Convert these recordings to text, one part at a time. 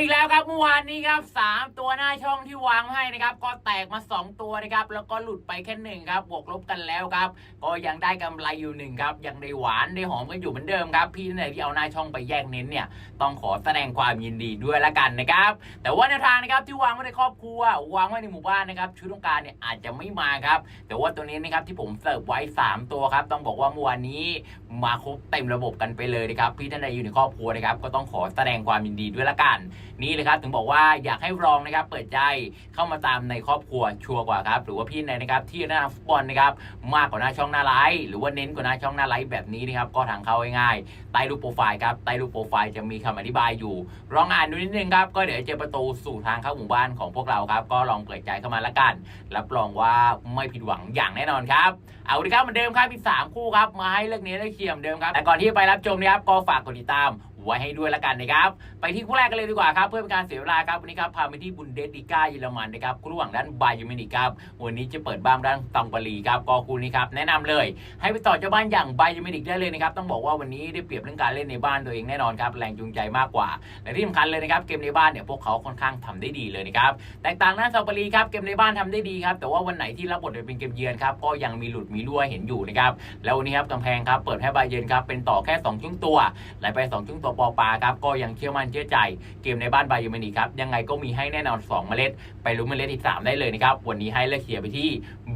อีกแล้วครับเมื่อวานนี้ครับสามตัวหน้าช่องที่วางให้นะครับ ก็แตกมา 2 ตัวนะครับ แล้วก็หลุดไปแค่หนึ่งครับ บวกลบกันแล้วครับ ก็ยังได้กำไรอยู่หนึ่งครับ ยังได้หวานได้หอมกันอยู่เหมือนเดิมครับ พี่ท่านใดที่เอาหน้าช่องไปแยกเน้นเนี่ย ต้องขอแสดงความยินดีด้วยละกันนะครับ แต่ว่าแนวทางนะครับที่วางไว้ในครอบครัว วางไว้ในหมู่บ้านนะครับ ชุดต้องการเนี่ยอาจจะไม่มาครับ แต่ว่าตัวนี้นะครับที่ผมเสิร์ฟไว้ 3 ตัวครับ ต้องบอกว่าเมื่อวานนี้มาครบเต็มระบบกันไปเลยนะครับ พี่ท่านใดอยู่ในครอบครัวนะครับ ก็ต้องขอแสดงความยินดีด้วยละกันนี่เลยครับถึงบอกว่าอยากให้ลองนะครับเปิดใจเข้ามาตามในครอบครัวชัวร์กว่าครับหรือว่าพี่ในนะครับที่หน้าฟุตบอลนะครับมากกว่าหน้าช่องหน้าไลฟ์หรือว่าเน้นกว่าหน้าช่องหน้าไลฟ์แบบนี้นะครับก็ทางเข้าง่ายๆใต้รูปโปรไฟล์ครับใต้รูปโปรไฟล์จะมีคำอธิบายอยู่ลองอ่านดูนิดนึงครับก็เดี๋ยวเจอประตูสู่ทางเข้าหมู่บ้านของพวกเราครับก็ลองเปิดใจเข้ามาละกันรับรองว่าไม่ผิดหวังอย่างแน่นอนครับเอาดีครับเหมือนเดิมครับอีกสามคู่ครับมาให้เลือกนี้ยเลือกเชียร์เหมือนเดิมครับแต่ก่อนที่ไปรับชมนะครับก็ฝากกดติดตาม ไว้ให้ด้วยละกันนะครับ ไปที่คู่แรกกันเลยดีกว่าครับ เพื่อเป็นการเสียเวลาครับวันนี้ครับพาไปที่บุนเดสลิก้าเยอรมันนะครับคู่ระหว่างด้านไบยูมินิกครับวันนี้จะเปิดบ้านด้านตังบาลีครับก็คู่นี้ครับแนะนำเลย ให้ไปต่อเจ้าบ้านอย่างไบยูมินิกได้เลยนะครับต้องบอกว่าวันนี้ได้เปรียบเรื่องการเล่นในบ้านตัวเองแน่นอนครับแรงจูงใจมากกว่าและที่สำคัญเลยนะครับเกมในบ้านเนี่ยพวกเขาค่อนข้างทำได้ดีเลยนะครับแตกต่างด้านซาบาลีครับเกมในบ้านทำได้ดีครับแต่ว่าวันไหนที่รับบทเป็นเกมเยือนครับก็ยังมีหลุดมีรั่วเห็นอยู่นะครับแล้ววันนี้ครับกำแพงครับเปิดให้ไบเยร์นครับเป็นต่อแค่2ช่วงตัวไหลไป2ช่วงตัวปอปาครับก็ยังเชื่อมั่นเชื่อใจเกมในบ้านบาเยอร์มินิครับยังไงก็มีให้แน่นอน 2 เมล็ด ไปรู้เมล็ดที่ 3 ได้เลยนะครับ วันนี้ให้เลือกเขียร์ไปที่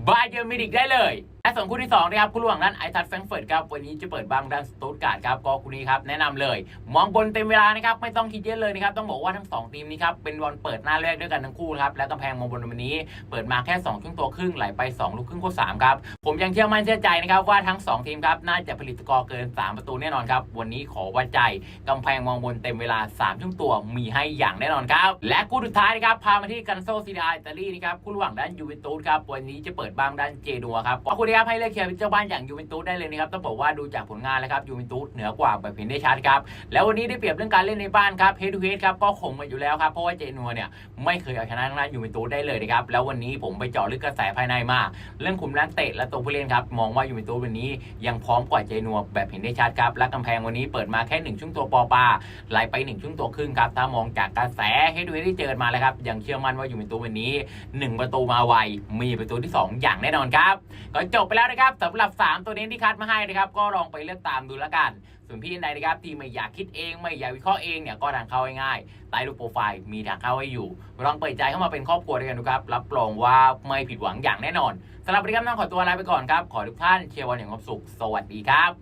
บาเยอร์มินิกได้เลย และส่วนคู่ที่2นะครับคู่ระหว่างด้านไอทัดแฟรงเฟิร์ตครับวันนี้จะเปิดบ้างด้านสตูตการ์ดครับก็คู่นี้ครับแนะนำเลย มองบนเต็มเวลานะครับไม่ต้องคิดเยอะเลยนะครับต้องบอกว่าทั้ง 2 ทีมนี้ครับเป็นบอลเปิดหน้าแรกด้วยกันทั้งคู่นะครับและกำแพงมองบนวันนี้ เปิดมาแค่2ช่วงตัวครึ่งไหลไป 2 ลูกครึ่งคู่3ครับผมยังเชื่อมั่นเชื่อใจนะครับว่าทั้ง 2 ทีมครับน่าจะผลิตสกอร์เกิน 3 ประตูแน่นอนครับวันนี้ขอวัดใจกำแพงมองบนเต็มเวลา3ช่วงตัวมีให้อย่างแน่นอนครับและคู่สุดท้ายนะครับพามาที่กันโซซีดาอิตาลีนะครับคู่ระหว่างด้านยูเวนตุสครับวันนี้จะเปิดบ้างด้านเจนัวครับก็คู่นี้ครับให้เลือกเชียร์เป็นเจ้าบ้านอย่างยูเวนตุสได้เลยนะครับต้องบอกว่าดูจากผลงานแล้วครับยูเวนตุสเหนือกว่าแบบเห็นได้ชัดครับแล้ววันนี้ได้เปรียบเรื่องการเล่นในบ้านครับเฮดทูเฮดครับก็คงมาอยู่แล้วครับเพราะว่าเจนัวเนี่ยไม่เคยเอาชนะทางด้านยูเวนตุสได้เลยนะครับแล้ววันนี้ผมไปเจาะลึกกระแสภายในมาเรื่องคุมนักเตะและตัวผู้เล่นครับมองว่ายูเวนตุสวันนี้ยังพร้อมกว่าเจนัวแบบเห็นได้ชัดครับและกำแพงวันนี้เปิดมาแค่หนึ่งช่วงตัวปอปาไหลไปหนึ่งช่วงตัวครึ่งครับถ้ามองจากกระแสเฮดทูเฮดที่เจอมาแล้วครับยังเชื่อมั่นว่ายูเวนตุสวันนี้ 1 ประตูมาไวมีประตูที่ 2 อย่างแน่นอนครับก็จบไปแล้วนะครับสำหรับ 3 ตัวนี้ที่คัดมาให้นะครับก็ลองไปเลือกตามดูแล้วกัน ส่วนพี่ใดนะครับที่ไม่อยากคิดเองไม่อยากวิเคราะห์เองเนี่ยก็ทางเข้าง่ายๆใต้รูปโปรไฟล์มีทางเข้าให้อยู่ ลองเปิดใจเข้ามาเป็นครอบครัวด้วยกันดูครับ รับรองว่าไม่ผิดหวังอย่างแน่นอนสำหรับวันนี้ครับต้องขอตัวลาไปก่อนครับขอทุกท่านเชียร์วันอย่างความสุข สวัสดีครับ